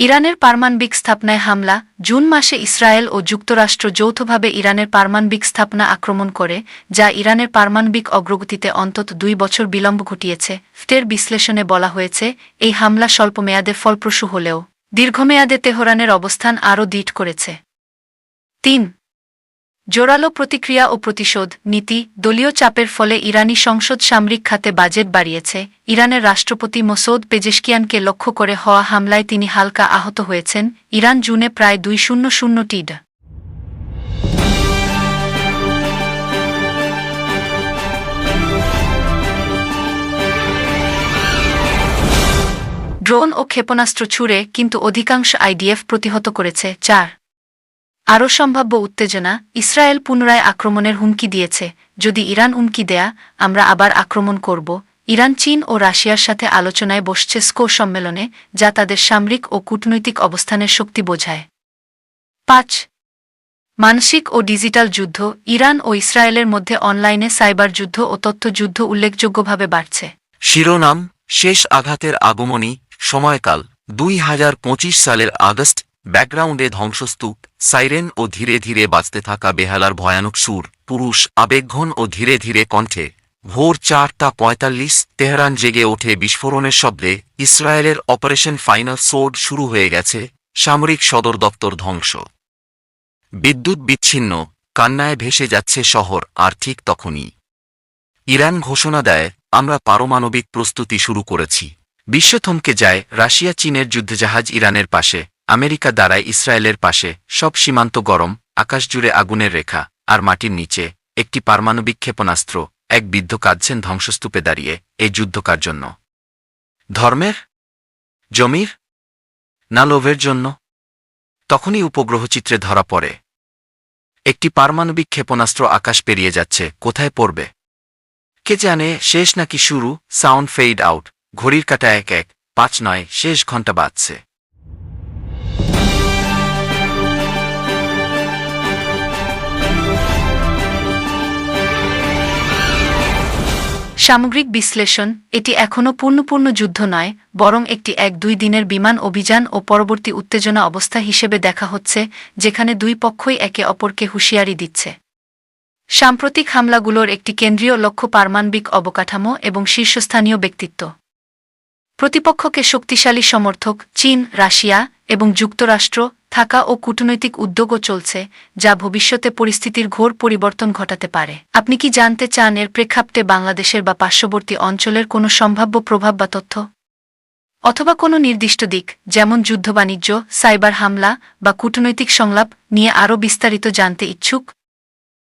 ইরানের পারমাণবিক স্থাপনায় হামলা, জুন মাসে ইসরায়েল ও যুক্তরাষ্ট্র যৌথভাবে ইরানের পারমাণবিক স্থাপনা আক্রমণ করে, যা ইরানের পারমাণবিক অগ্রগতিতে অন্তত দুই বছর বিলম্ব ঘটিয়েছে। ফের বিশ্লেষণে বলা হয়েছে, এই হামলা স্বল্পমেয়াদে ফলপ্রসূ হলেও, দীর্ঘমেয়াদে তেহরানের অবস্থান আরও দৃঢ় করেছে। তিন জোরালো প্রতিক্রিয়া ও প্রতিশোধ নীতি দলীয় চাপের ফলে ইরানি সংসদ সামরিক খাতে বাজেট বাড়িয়েছে। ইরানের রাষ্ট্রপতি মোসৌদ পেজেশকিয়ানকে লক্ষ্য করে হওয়া হামলায় তিনি হালকা আহত হয়েছেন। ইরান জুনে প্রায় দুই শূন্য শূন্য টিড। ড্রোন ও ক্ষেপণাস্ত্র ছুড়ে কিন্তু অধিকাংশ আইডিএফ প্রতিহত করেছে। চার আরও সম্ভাব্য উত্তেজনা ইসরায়েল পুনরায় আক্রমণের হুমকি দিয়েছে। যদি ইরান হুমকি দেয়া, আমরা আবার আক্রমণ করব। ইরান, চীন ও রাশিয়ার সাথে আলোচনায় বসছে স্কো সম্মেলনে, যা তাদের সামরিক ও কূটনৈতিক অবস্থানের শক্তি বোঝায়। পাঁচ, মানসিক ও ডিজিটাল যুদ্ধ। ইরান ও ইসরায়েলের মধ্যে অনলাইনে সাইবার যুদ্ধ ও তথ্যযুদ্ধ উল্লেখযোগ্যভাবে বাড়ছে। শিরোনাম, শেষ আঘাতের আগমনী, সময়কাল, দুই হাজার পঁচিশ সালের আগস্ট ব্যাকগ্রাউন্ডে ধ্বংসস্তূপ, সাইরেন ও ধীরে ধীরে বাজতে থাকা বেহালার ভয়ানক সুর, পুরুষ, আবেগঘন ও ধীরে ধীরে কণ্ঠে। ভোর চারটা পঁয়তাল্লিশ, তেহরান জেগে ওঠে বিস্ফোরণের শব্দে, ইসরায়েলের অপারেশন ফাইনাল সোড শুরু হয়ে গেছে, সামরিক সদর দপ্তর ধ্বংস। বিদ্যুৎ বিচ্ছিন্ন, কান্নায় ভেসে যাচ্ছে শহর, আর ঠিক তখনই। ইরান ঘোষণা দেয়, আমরা পারমাণবিক প্রস্তুতি শুরু করেছি। বিশ্ব থমকে যায় রাশিয়া চীনের যুদ্ধজাহাজ ইরানের পাশে। আমেরিকা দাঁড়ায় ইসরায়েলের পাশে সব সীমান্ত গরম আকাশ জুড়ে আগুনের রেখা, আর মাটির নিচে একটি পারমাণবিক ক্ষেপণাস্ত্র, এক বৃদ্ধ কাঁদছেন ধ্বংসস্তূপে দাঁড়িয়ে এই যুদ্ধকার জন্য। ধর্মের? জমির? না লোভের জন্য? তখনই উপগ্রহচিত্রে ধরা পড়ে। একটি পারমাণবিক ক্ষেপণাস্ত্র আকাশ পেরিয়ে যাচ্ছে, কোথায় পড়বে? কে জানে, শেষ নাকি শুরু? সাউন্ড ফেইড আউট, ঘড়ির কাটা এক এক, পাঁচ নয়, শেষ ঘণ্টা বাজছে। সামগ্রিক বিশ্লেষণ এটি এখনও পূর্ণপূর্ণ যুদ্ধ নয়, বরং একটি এক দুই দিনের বিমান অভিযান ও পরবর্তী উত্তেজনা অবস্থা হিসেবে দেখা হচ্ছে, যেখানে দুই পক্ষই একে অপরকে হুঁশিয়ারি দিচ্ছে। সাম্প্রতিক হামলাগুলোর একটি কেন্দ্রীয় লক্ষ্য পারমাণবিক অবকাঠামো এবং শীর্ষস্থানীয় ব্যক্তিত্ব। প্রতিপক্ষকে শক্তিশালী সমর্থক চীন, রাশিয়া এবং যুক্তরাষ্ট্র থাকা ও কূটনৈতিক উদ্যোগও চলছে, যা ভবিষ্যতে পরিস্থিতির ঘোর পরিবর্তন ঘটাতে পারে। আপনি কি জানতে চান এর প্রেক্ষাপটে বাংলাদেশের বা পার্শ্ববর্তী অঞ্চলের কোনো সম্ভাব্য প্রভাব বা তথ্য? অথবা কোনো নির্দিষ্ট দিক, যেমন যুদ্ধ বাণিজ্য, সাইবার হামলা বা কূটনৈতিক সংলাপ নিয়ে আরও বিস্তারিত জানতে ইচ্ছুক?